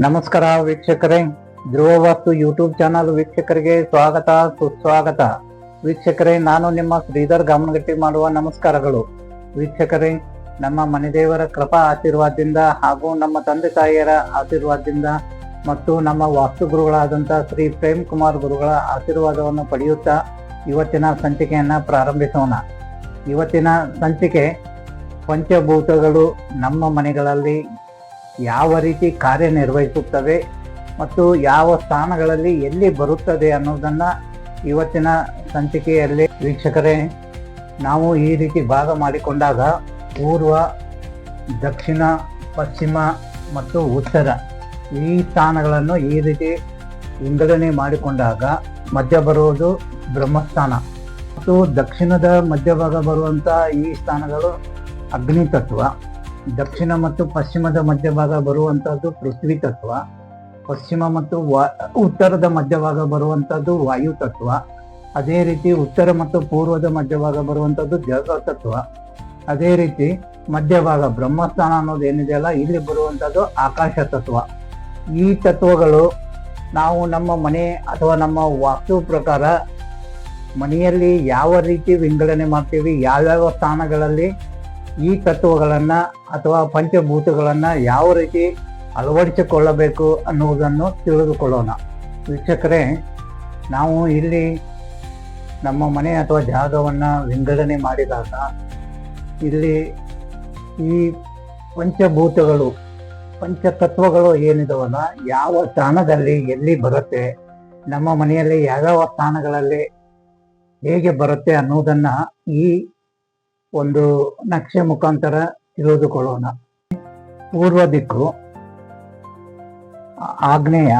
ನಮಸ್ಕಾರ ವೀಕ್ಷಕರೇ. ಧ್ರುವ ವಾಸ್ತು YouTube channel ವೀಕ್ಷಕರಿಗೆ ಸ್ವಾಗತ, ಸುಸ್ವಾಗತ. ವೀಕ್ಷಕರೇ, ನಾನು ನಿಮ್ಮ ಶ್ರೀಧರ್ ಗಮನಗಟ್ಟಿ ಮಾಡುವ ನಮಸ್ಕಾರಗಳು. ವೀಕ್ಷಕರೇ, ನಮ್ಮ ಮನೆದೇವರ ಕೃಪಾ ಆಶೀರ್ವಾದದಿಂದ ಹಾಗೂ ನಮ್ಮ ತಂದೆ ತಾಯಿಯರ ಆಶೀರ್ವಾದದಿಂದ ಮತ್ತು ನಮ್ಮ ವಾಸ್ತು ಗುರುಗಳಾದಂಥ ಶ್ರೀ ಪ್ರೇಮ್ ಕುಮಾರ್ ಗುರುಗಳ ಆಶೀರ್ವಾದವನ್ನು ಪಡೆಯುತ್ತಾ ಇವತ್ತಿನ ಸಂಚಿಕೆಯನ್ನು ಪ್ರಾರಂಭಿಸೋಣ. ಇವತ್ತಿನ ಸಂಚಿಕೆ ಪಂಚಭೂತಗಳು ನಮ್ಮ ಮನೆಗಳಲ್ಲಿ ಯಾವ ರೀತಿ ಕಾರ್ಯನಿರ್ವಹಿಸುತ್ತವೆ ಮತ್ತು ಯಾವ ಸ್ಥಾನಗಳಲ್ಲಿ ಎಲ್ಲಿ ಬರುತ್ತದೆ ಅನ್ನೋದನ್ನು ಇವತ್ತಿನ ಸಂಚಿಕೆಯಲ್ಲಿ ವೀಕ್ಷಕರೇ ನಾವು ಈ ರೀತಿ ಭಾಗ ಮಾಡಿಕೊಂಡಾಗ ಪೂರ್ವ, ದಕ್ಷಿಣ, ಪಶ್ಚಿಮ ಮತ್ತು ಉತ್ತರ ಈ ಸ್ಥಾನಗಳನ್ನು ಈ ರೀತಿ ವಿಂಗಡಣೆ ಮಾಡಿಕೊಂಡಾಗ ಮಧ್ಯ ಬರುವುದು ಬ್ರಹ್ಮಸ್ಥಾನ. ಮತ್ತು ದಕ್ಷಿಣದ ಮಧ್ಯಭಾಗ ಬರುವಂಥ ಈ ಸ್ಥಾನಗಳು ಅಗ್ನಿ ತತ್ವ ದಕ್ಷಿಣ ಮತ್ತು ಪಶ್ಚಿಮದ ಮಧ್ಯಭಾಗ ಬರುವಂತಹದ್ದು ಪೃಥ್ವಿ ತತ್ವ. ಪಶ್ಚಿಮ ಮತ್ತು ಉತ್ತರದ ಮಧ್ಯಭಾಗ ಬರುವಂತಹದ್ದು ವಾಯು ತತ್ವ. ಅದೇ ರೀತಿ ಉತ್ತರ ಮತ್ತು ಪೂರ್ವದ ಮಧ್ಯಭಾಗ ಬರುವಂಥದ್ದು ಜಗ ತತ್ವ. ಅದೇ ರೀತಿ ಮಧ್ಯಭಾಗ ಬ್ರಹ್ಮಸ್ಥಾನ ಅನ್ನೋದು ಏನಿದೆಯಲ್ಲ ಇಲ್ಲಿ ಬರುವಂಥದ್ದು ಆಕಾಶ ತತ್ವ. ಈ ತತ್ವಗಳು ನಾವು ನಮ್ಮ ಮನೆ ಅಥವಾ ನಮ್ಮ ವಾಸ್ತು ಪ್ರಕಾರ ಮನೆಯಲ್ಲಿ ಯಾವ ರೀತಿ ವಿಂಗಡಣೆ ಮಾಡ್ತೀವಿ, ಯಾವ್ಯಾವ ಸ್ಥಾನಗಳಲ್ಲಿ ಈ ತತ್ವಗಳನ್ನು ಅಥವಾ ಪಂಚಭೂತಗಳನ್ನು ಯಾವ ರೀತಿ ಅಳವಡಿಸಿಕೊಳ್ಳಬೇಕು ಅನ್ನುವುದನ್ನು ತಿಳಿದುಕೊಳ್ಳೋಣ. ವೀಕ್ಷಕರೇ, ನಾವು ಇಲ್ಲಿ ನಮ್ಮ ಮನೆ ಅಥವಾ ಜಾಗವನ್ನು ವಿಂಗಡಣೆ ಮಾಡಿದಾಗ ಇಲ್ಲಿ ಈ ಪಂಚಭೂತಗಳು ಪಂಚತತ್ವಗಳು ಏನಿದಾವಲ್ಲ, ಯಾವ ಸ್ಥಾನದಲ್ಲಿ ಎಲ್ಲಿ ಬರುತ್ತೆ, ನಮ್ಮ ಮನೆಯಲ್ಲಿ ಯಾವ್ಯಾವ ಸ್ಥಾನಗಳಲ್ಲಿ ಹೇಗೆ ಬರುತ್ತೆ ಅನ್ನೋದನ್ನು ಈ ಒಂದು ನಕ್ಷೆ ಮುಖಾಂತರ ತಿಳಿದುಕೊಳ್ಳೋಣ ಪೂರ್ವ ದಿಕ್ಕು, ಆಗ್ನೇಯ,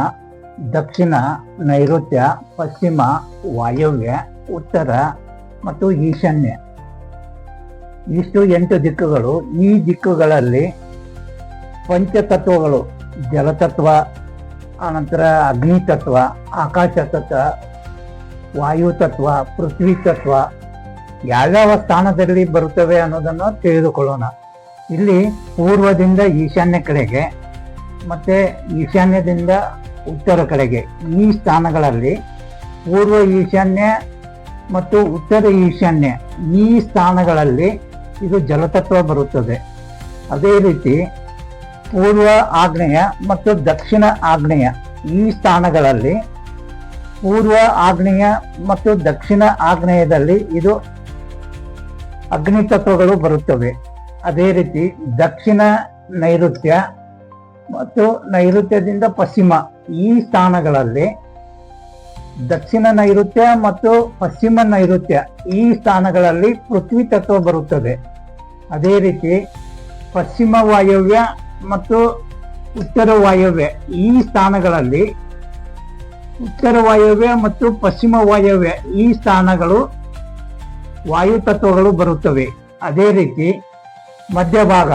ದಕ್ಷಿಣ ನೈಋತ್ಯ, ಪಶ್ಚಿಮ ವಾಯವ್ಯ, ಉತ್ತರ ಮತ್ತು ಈಶಾನ್ಯ. ಇಷ್ಟು ಎಂಟು ದಿಕ್ಕುಗಳು. ಈ ದಿಕ್ಕುಗಳಲ್ಲಿ ಪಂಚತತ್ವಗಳು, ಜಲತತ್ವ, ಆನಂತರ ಅಗ್ನಿ ತತ್ವ ಆಕಾಶ ತತ್ವ ವಾಯು ತತ್ವ ಪೃಥ್ವಿ ತತ್ವ ಯಾವ್ಯಾವ ಸ್ಥಾನದಲ್ಲಿ ಬರುತ್ತವೆ ಅನ್ನೋದನ್ನು ತಿಳಿದುಕೊಳ್ಳೋಣ. ಇಲ್ಲಿ ಪೂರ್ವದಿಂದ ಈಶಾನ್ಯ ಕಡೆಗೆ ಮತ್ತೆ ಈಶಾನ್ಯದಿಂದ ಉತ್ತರ ಕಡೆಗೆ ಈ ಸ್ಥಾನಗಳಲ್ಲಿ ಪೂರ್ವ ಈಶಾನ್ಯ ಮತ್ತು ಉತ್ತರ ಈಶಾನ್ಯ ಈ ಸ್ಥಾನಗಳಲ್ಲಿ ಇದು ಜಲತತ್ವ ಬರುತ್ತದೆ. ಅದೇ ರೀತಿ ಪೂರ್ವ ಆಗ್ನೇಯ ಮತ್ತು ದಕ್ಷಿಣ ಆಗ್ನೇಯ ಈ ಸ್ಥಾನಗಳಲ್ಲಿ ಪೂರ್ವ ಆಗ್ನೇಯ ಮತ್ತು ದಕ್ಷಿಣ ಆಗ್ನೇಯದಲ್ಲಿ ಇದು ಅಗ್ನಿ ತತ್ವಗಳು ಬರುತ್ತವೆ. ಅದೇ ರೀತಿ ದಕ್ಷಿಣ ನೈಋತ್ಯ ಮತ್ತು ನೈಋತ್ಯದಿಂದ ಪಶ್ಚಿಮ ಈ ಸ್ಥಾನಗಳಲ್ಲಿ ದಕ್ಷಿಣ ನೈಋತ್ಯ ಮತ್ತು ಪಶ್ಚಿಮ ನೈಋತ್ಯ ಈ ಸ್ಥಾನಗಳಲ್ಲಿ ಪೃಥ್ವಿ ತತ್ವ ಬರುತ್ತದೆ. ಅದೇ ರೀತಿ ಪಶ್ಚಿಮ ವಾಯವ್ಯ ಮತ್ತು ಉತ್ತರ ವಾಯವ್ಯ ಈ ಸ್ಥಾನಗಳಲ್ಲಿ ಉತ್ತರ ವಾಯವ್ಯ ಮತ್ತು ಪಶ್ಚಿಮ ವಾಯವ್ಯ ಈ ಸ್ಥಾನಗಳು ವಾಯು ತತ್ವಗಳು ಬರುತ್ತವೆ. ಅದೇ ರೀತಿ ಮಧ್ಯಭಾಗ,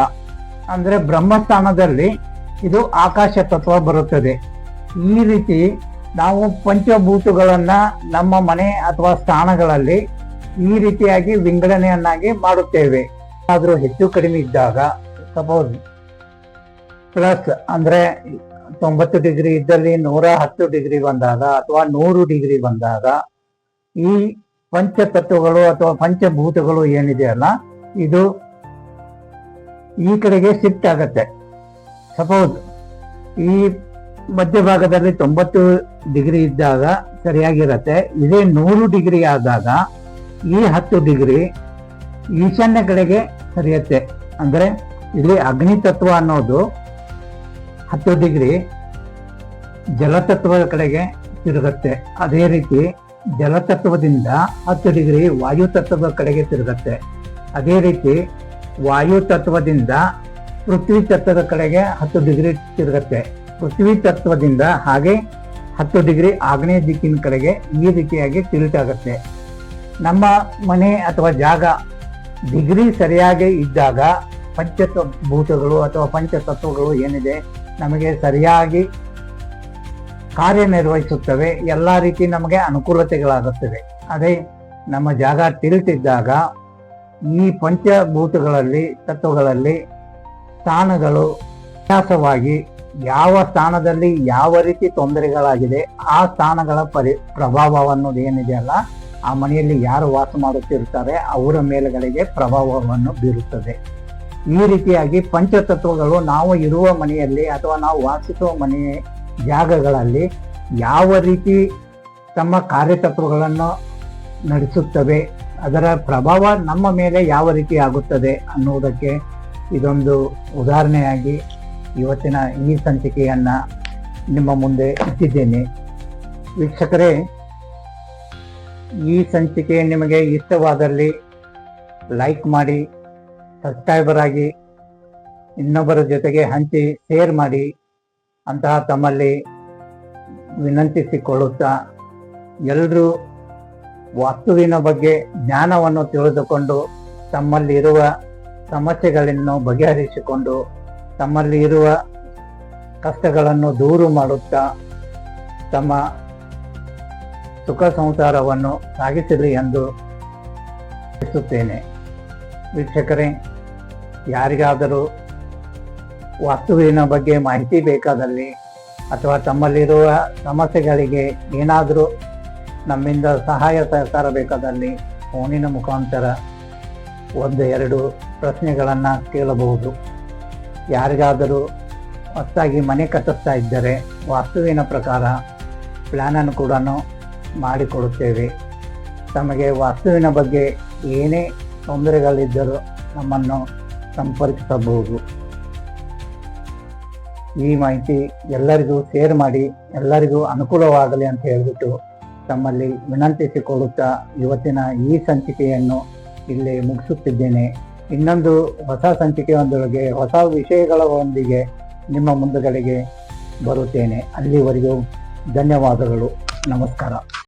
ಅಂದ್ರೆ ಬ್ರಹ್ಮಸ್ಥಾನದಲ್ಲಿ ಇದು ಆಕಾಶ ತತ್ವ ಬರುತ್ತದೆ. ಈ ರೀತಿ ನಾವು ಪಂಚಭೂತಗಳನ್ನು ನಮ್ಮ ಮನೆ ಅಥವಾ ಸ್ಥಾನಗಳಲ್ಲಿ ಈ ರೀತಿಯಾಗಿ ವಿಂಗಡಣೆಯನ್ನಾಗಿ ಮಾಡುತ್ತೇವೆ. ಆದರೂ ಹೆಚ್ಚು ಕಡಿಮೆ ಇದ್ದಾಗ, ಸಪೋಸ್ ಪ್ಲಸ್ ಅಂದ್ರೆ ತೊಂಬತ್ತು ಡಿಗ್ರಿ ಇದ್ದಲ್ಲಿ ನೂರ ಹತ್ತು ಡಿಗ್ರಿ ಬಂದಾಗ ಅಥವಾ ನೂರು ಡಿಗ್ರಿ ಬಂದಾಗ ಈ ಪಂಚತತ್ವಗಳು ಅಥವಾ ಪಂಚಭೂತಗಳು ಏನಿದೆಯಲ್ಲ ಇದು ಈ ಕಡೆಗೆ ಶಿಫ್ಟ್ ಆಗತ್ತೆ. ಸಪೋಸ್ ಈ ಮಧ್ಯಭಾಗದಲ್ಲಿ ತೊಂಬತ್ತು ಡಿಗ್ರಿ ಇದ್ದಾಗ ಸರಿಯಾಗಿರತ್ತೆ. ಇದೇ ನೂರು ಡಿಗ್ರಿ ಆದಾಗ ಈ ಹತ್ತು ಡಿಗ್ರಿ ಈಶಾನ್ಯ ಕಡೆಗೆ ಸರಿಯತ್ತೆ. ಅಂದ್ರೆ ಇಲ್ಲಿ ಅಗ್ನಿ ತತ್ವ ಅನ್ನೋದು ಹತ್ತು ಡಿಗ್ರಿ ಜಲತತ್ವದ ಕಡೆಗೆ ತಿರುಗತ್ತೆ. ಅದೇ ರೀತಿ ಜಲತತ್ವದಿಂದ ಹತ್ತು ಡಿಗ್ರಿ ವಾಯು ತತ್ವದ ಕಡೆಗೆ ತಿರುಗತ್ತೆ. ಅದೇ ರೀತಿ ವಾಯು ತತ್ವದಿಂದ ಪೃಥ್ವಿ ತತ್ವದ ಕಡೆಗೆ ಹತ್ತು ಡಿಗ್ರಿ ತಿರುಗತ್ತೆ. ಪೃಥ್ವಿ ತತ್ವದಿಂದ ಹಾಗೆ ಹತ್ತು ಡಿಗ್ರಿ ಆಗ್ನೇಯ ದಿಕ್ಕಿನ ಕಡೆಗೆ ಈ ರೀತಿಯಾಗಿ ತಿರುಗಾಗುತ್ತೆ. ನಮ್ಮ ಮನೆ ಅಥವಾ ಜಾಗ ಡಿಗ್ರಿ ಸರಿಯಾಗಿ ಇದ್ದಾಗ ಪಂಚಭೂತಗಳು ಅಥವಾ ಪಂಚತತ್ವಗಳು ಏನಿದೆ, ನಮಗೆ ಸರಿಯಾಗಿ ಕಾರ್ಯನಿರ್ವಹಿಸುತ್ತವೆ, ಎಲ್ಲ ರೀತಿ ನಮಗೆ ಅನುಕೂಲತೆಗಳಾಗುತ್ತವೆ. ಅದೇ ನಮ್ಮ ಜಾಗ ತಿಳಿತಿದ್ದಾಗ ಈ ಪಂಚಭೂತಗಳಲ್ಲಿ, ತತ್ವಗಳಲ್ಲಿ ಸ್ಥಾನಗಳು ವ್ಯತ್ಯಾಸವಾಗಿ ಯಾವ ಸ್ಥಾನದಲ್ಲಿ ಯಾವ ರೀತಿ ತೊಂದರೆಗಳಾಗಿದೆ, ಆ ಸ್ಥಾನಗಳ ಪರಿ, ಪ್ರಭಾವ ಅನ್ನೋದು ಏನಿದೆಯಲ್ಲ ಆ ಮನೆಯಲ್ಲಿ ಯಾರು ವಾಸ ಮಾಡುತ್ತಿರುತ್ತಾರೆ ಅವರ ಮೇಲುಗಳಿಗೆ ಪ್ರಭಾವವನ್ನು ಬೀರುತ್ತದೆ. ಈ ರೀತಿಯಾಗಿ ಪಂಚತತ್ವಗಳು ನಾವು ಇರುವ ಮನೆಯಲ್ಲಿ ಅಥವಾ ನಾವು ವಾಸಿಸುವ ಮನೆ ಜಾಗಗಳಲ್ಲಿ ಯಾವ ರೀತಿ ತಮ್ಮ ಕಾರ್ಯತತ್ವಗಳನ್ನು ನಡೆಸುತ್ತವೆ, ಅದರ ಪ್ರಭಾವ ನಮ್ಮ ಮೇಲೆ ಯಾವ ರೀತಿ ಆಗುತ್ತದೆ ಅನ್ನುವುದಕ್ಕೆ ಇದೊಂದು ಉದಾಹರಣೆಯಾಗಿ ಇವತ್ತಿನ ಈ ಸಂಚಿಕೆಯನ್ನು ನಿಮ್ಮ ಮುಂದೆ ಇಟ್ಟಿದ್ದೇನೆ. ವೀಕ್ಷಕರೇ, ಈ ಸಂಚಿಕೆ ನಿಮಗೆ ಇಷ್ಟವಾದಲ್ಲಿ ಲೈಕ್ ಮಾಡಿ, ಸಬ್ಸ್ಕ್ರೈಬರ್ ಆಗಿ ಇನ್ನೊಬ್ಬರ ಜೊತೆಗೆ ಹಂಚಿ, ಶೇರ್ ಮಾಡಿ. ಅಂತಹ ತಮ್ಮಲ್ಲಿ ವಿನಂತಿಸಿಕೊಳ್ಳುತ್ತಾ ಎಲ್ಲರೂ ವಸ್ತುವಿನ ಬಗ್ಗೆ ಜ್ಞಾನವನ್ನು ತಿಳಿದುಕೊಂಡು ತಮ್ಮಲ್ಲಿರುವ ಸಮಸ್ಯೆಗಳನ್ನು ಬಗೆಹರಿಸಿಕೊಂಡು ತಮ್ಮಲ್ಲಿ ಇರುವ ಕಷ್ಟಗಳನ್ನು ದೂರು ಮಾಡುತ್ತಾ ತಮ್ಮ ಸುಖ ಸಂಸಾರವನ್ನು ಸಾಗಿಸಲಿ ಎಂದು ತಿಳಿಸುತ್ತೇನೆ. ವೀಕ್ಷಕರೇ, ಯಾರಿಗಾದರೂ ವಾಸ್ತುವಿನ ಬಗ್ಗೆ ಮಾಹಿತಿ ಬೇಕಾದಲ್ಲಿ ಅಥವಾ ತಮ್ಮಲ್ಲಿರುವ ಸಮಸ್ಯೆಗಳಿಗೆ ಏನಾದರೂ ನಮ್ಮಿಂದ ಸಹಾಯ ಸಹಕಾರ ಬೇಕಾದಲ್ಲಿ ಫೋನಿನ ಮುಖಾಂತರ ಒಂದು ಎರಡು ಪ್ರಶ್ನೆಗಳನ್ನು ಕೇಳಬಹುದು. ಯಾರಿಗಾದರೂ ಹೊಸದಾಗಿ ಮನೆ ಕಟ್ಟಿಸ್ತಾ ಇದ್ದರೆ ವಾಸ್ತುವಿನ ಪ್ರಕಾರ ಪ್ಲ್ಯಾನನ್ನು ಕೂಡ ಮಾಡಿಕೊಡುತ್ತೇವೆ. ತಮಗೆ ವಾಸ್ತುವಿನ ಬಗ್ಗೆ ಏನೇ ತೊಂದರೆಗಳಿದ್ದರೂ ನಮ್ಮನ್ನು ಸಂಪರ್ಕಿಸಬಹುದು. ಈ ಮಾಹಿತಿ ಎಲ್ಲರಿಗೂ ಶೇರ್ ಮಾಡಿ, ಎಲ್ಲರಿಗೂ ಅನುಕೂಲವಾಗಲಿ ಅಂತ ಹೇಳಿಬಿಟ್ಟು ತಮ್ಮಲ್ಲಿ ವಿನಂತಿಸಿಕೊಳ್ಳುತ್ತಾ ಇವತ್ತಿನ ಈ ಸಂಚಿಕೆಯನ್ನು ಇಲ್ಲಿ ಮುಗಿಸುತ್ತಿದ್ದೇನೆ. ಇನ್ನೊಂದು ಹೊಸ ಸಂಚಿಕೆಯೊಂದರೊಳಗೆ ಹೊಸ ವಿಷಯಗಳೊಂದಿಗೆ ನಿಮ್ಮ ಮುಂದುಗಡೆಗೆ ಬರುತ್ತೇನೆ. ಅಲ್ಲಿವರೆಗೂ ಧನ್ಯವಾದಗಳು. ನಮಸ್ಕಾರ.